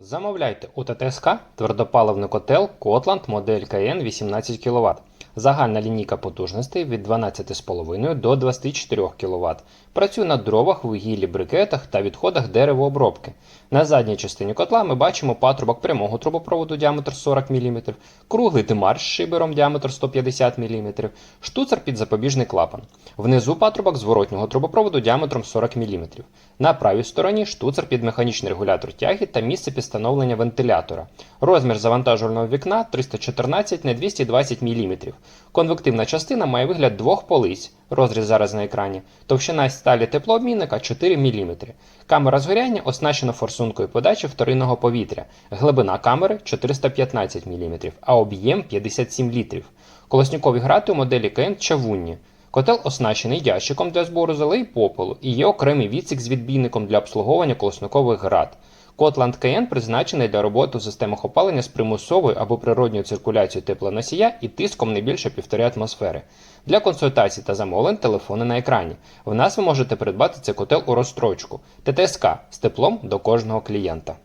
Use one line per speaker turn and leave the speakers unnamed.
Замовляйте у ТТСК твердопаливний котел Котланд модель КН 18 кВт. Загальна лінійка потужностей від 12,5 до 24 кВт. Працює на дровах, вугіллі, брикетах та відходах деревообробки. На задній частині котла ми бачимо патрубок прямого трубопроводу діаметр 40 мм, круглий димар з шибером діаметр 150 мм, штуцер під запобіжний клапан. Внизу патрубок зворотнього трубопроводу діаметром 40 мм. На правій стороні штуцер під механічний регулятор тяги та місце підстановлення вентилятора. Розмір завантажувального вікна 314 на 220 мм. Конвективна частина має вигляд двох полиць. Розріз зараз на екрані. Товщина сталі теплообмінника 4 мм. Камера згоряння оснащена форсункою подачі вторинного повітря. Глибина камери 415 мм, а об'єм 57 літрів. Колоснікові грати у моделі КН чавунні. Котел оснащений ящиком для збору золей попелу і є окремий відсік з відбійником для обслуговування колосникових град. Котланд КН призначений для роботи в системах опалення з примусовою або природньою циркуляцією теплоносія і тиском не більше 1,5 атмосфери. Для консультацій та замовлень телефони на екрані. В нас ви можете придбати цей котел у розстрочку ТТСК з теплом до кожного клієнта.